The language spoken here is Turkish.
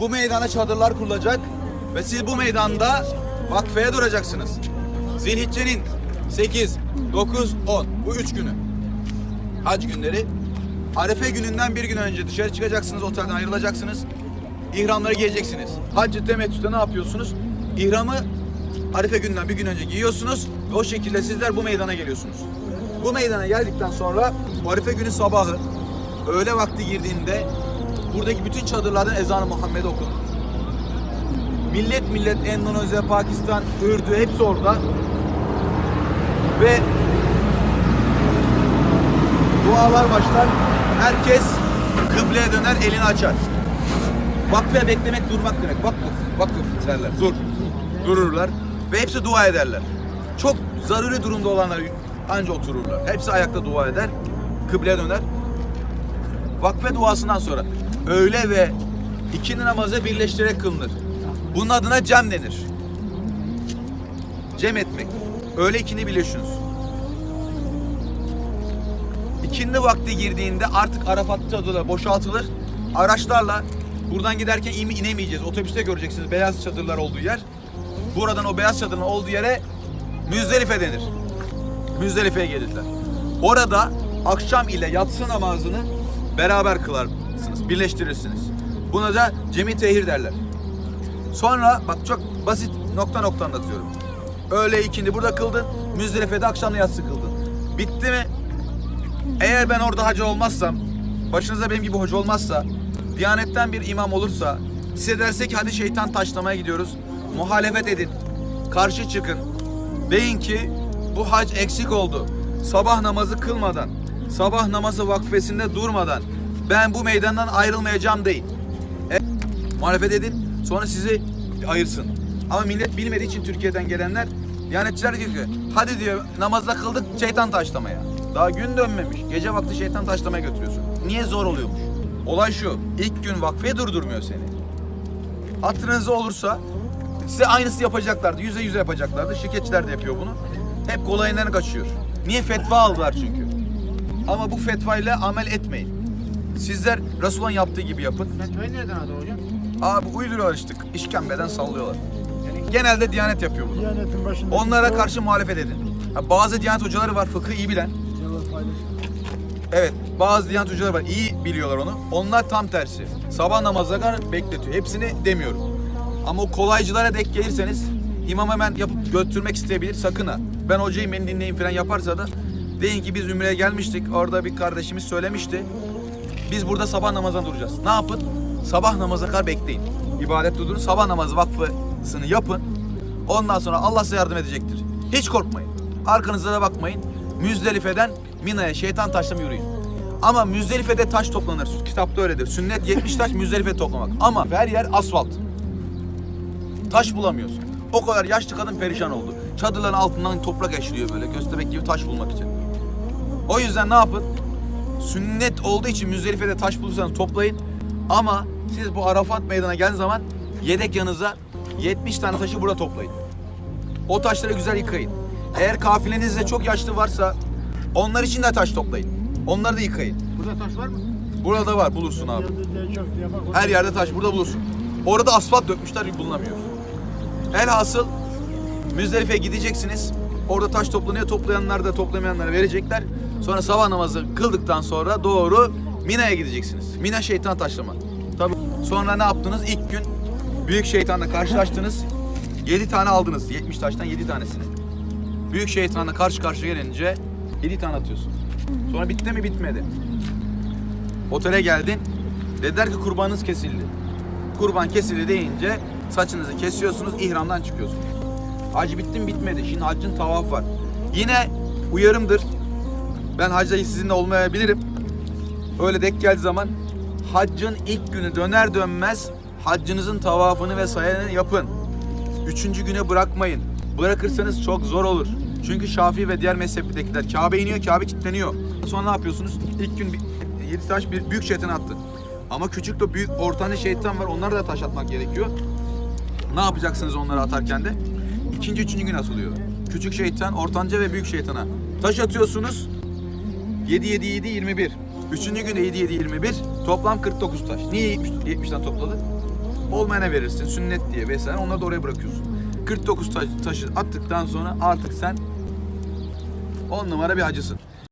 bu meydana çadırlar kurulacak ve siz bu meydanda vakfeye duracaksınız. Zilhicce'nin 8, 9, 10 bu üç günü. Hac günleri. Arefe gününden bir gün önce dışarı çıkacaksınız, otelden ayrılacaksınız. İhramları giyeceksiniz. Hac-ı temettüde ne yapıyorsunuz? İhramı Arefe gününden bir gün önce giyiyorsunuz ve o şekilde sizler bu meydana geliyorsunuz. Bu meydana geldikten sonra Arife günü sabahı öğle vakti girdiğinde buradaki bütün çadırlardan ezan-ı Muhammed okunur. Millet millet Endonezya, Pakistan, Ürdü hepsi orada. Ve dualar başlar. Herkes kıbleye döner, elini açar. Vakfe beklemek durmak demek. Vakıf, vakıf derler. Dur. Dururlar. Ve hepsi dua ederler. Çok zaruri durumda olanlar anca otururlar. Hepsi ayakta dua eder. Kıbleye döner. Vakfe duasından sonra öğle ve ikindi namazı birleştirerek kılınır. Bunun adına cem denir. Cem etmek. Öğle ikindi birleşiyorsunuz. İkindi vakti girdiğinde artık Arafat çadırları boşaltılır. Araçlarla buradan giderken in- inemeyeceğiz. Otobüste göreceksiniz beyaz çadırlar olduğu yer. Buradan o beyaz çadırın olduğu yere Müzdelife denir. Müzdelife'ye gelirler. Orada akşam ile yatsı namazını beraber kılarsınız, birleştirirsiniz. Buna da cemi tehir derler. Sonra bak çok basit nokta nokta anlatıyorum. Öğle ikindi burada kıldın, Müzdelife'de akşamla yatsı kıldın. Bitti mi? Eğer ben orada hacı olmazsam, başınızda benim gibi hoca olmazsa, Diyanetten bir imam olursa, size derse ki hadi şeytan taşlamaya gidiyoruz, muhalefet edin, karşı çıkın. Deyin ki bu hac eksik oldu. Sabah namazı kılmadan, sabah namazı vakfesinde durmadan ben bu meydandan ayrılmayacağım deyin. E, muhalefet edin, sonra sizi ayırsın. Ama millet bilmediği için Türkiye'den gelenler Diyanetçiler diyor ki hadi diyor namazda kıldık şeytan taşlamaya. Daha gün dönmemiş. Gece vakti şeytan taşlamaya götürüyorsun. Niye zor oluyormuş? Olay şu. ilk gün vakfeye durdurmuyor seni. Hatırınızda olursa size aynısı yapacaklardı. Yüze yüze yapacaklardı. Şirketçiler de yapıyor bunu. Hep kolayından kaçıyor. Niye? Fetva aldılar çünkü. Ama bu fetvayla amel etmeyin. Sizler Resulullah'ın yaptığı gibi yapın. Fetvayı nereden aldı hocam? Abi uyduruyorlar işte. İşkembeden sallıyorlar. Genelde Diyanet yapıyor bunu. Diyanetin başında. Onlara karşı muhalefet edin. Ha, bazı Diyanet hocaları var fıkıh iyi bilen. Evet bazı Diyanet hocaları var iyi biliyorlar onu. Onlar tam tersi. Sabah namazına kadar bekletiyor. Hepsini demiyorum. Ama o kolaycılara denk gelirseniz imam hemen yapıp götürmek isteyebilir. Sakın ha. Ben hocayım beni dinleyin falan yaparsa da deyin ki biz Ümre'ye gelmiştik. Orada bir kardeşimiz söylemişti. Biz burada sabah namazına duracağız. Ne yapın? Sabah namazına kadar bekleyin. İbadet durdurun. Sabah namazı vakfısını yapın. Ondan sonra Allah size yardım edecektir. Hiç korkmayın. Arkanıza da bakmayın. Müzdelife'den Mina'ya şeytan taşlama yürüyün. Ama Müzdelife'de taş toplanır. Kitapta öyledir. Sünnet 70 taş Müzdelife'de toplamak. Ama her yer asfalt. Taş bulamıyorsun. O kadar yaşlı kadın perişan oldu. Çadırların altından toprak eşliyor böyle köstebek gibi taş bulmak için. O yüzden ne yapın? Sünnet olduğu için Müzdelife'de taş bulursanız toplayın. Ama siz bu Arafat meydana geldiğiniz zaman yedek yanınıza 70 tane taşı burada toplayın. O taşları güzel yıkayın. Eğer kafilenizde çok yaşlı varsa onlar için de taş toplayın. Onları da yıkayın. Burada taş var mı? Burada var bulursun abi. Her yerde taş burada bulursun. Orada asfalt dökmüşler bulunamıyor. Elhasıl Müzdelife'ye gideceksiniz. Orada taş toplanıyor. Toplayanlar da toplamayanlara verecekler. Sonra sabah namazı kıldıktan sonra doğru Mina'ya gideceksiniz. Mina şeytan taşlama. Tabii. Sonra ne yaptınız? İlk gün büyük şeytanla karşılaştınız. 7 tane aldınız. 70 taştan 7 tanesini. Büyük şeytanla karşı karşıya gelince 7 tane atıyorsun. Sonra bitti mi bitmedi. Otele geldin. Dediler ki kurbanınız kesildi. Kurban kesildi deyince saçınızı kesiyorsunuz, ihramdan çıkıyorsunuz. Hacı bitti mi bitmedi. Şimdi haccın tavaf var. Yine uyarımdır. Ben hacda sizinle olmayabilirim. Öyle denk geldiği zaman haccın ilk günü döner dönmez haccınızın tavafını ve sayını yapın. Üçüncü güne bırakmayın. Bırakırsanız çok zor olur. Çünkü Şafii ve diğer mezheptekiler Kabe iniyor, Kabe kilitleniyor. Sonra ne yapıyorsunuz? İlk gün yedi taş bir büyük şeytan attı. Ama küçük de büyük ortanca şeytan var. Onlara da taş atmak gerekiyor. Ne yapacaksınız onları atarken de? İkinci, üçüncü gün atılıyor. Küçük şeytan, ortanca ve büyük şeytana. Taş atıyorsunuz. 7, 7, 7, 21. Üçüncü günde 7, 7, 21. Toplam 49 taş. Niye 70, 70'ten topladı? Olmayana verirsin. Sünnet diye vesaire. Onları da oraya bırakıyorsun. 49 taş- taşı attıktan sonra artık sen 10 numara bir hacısın.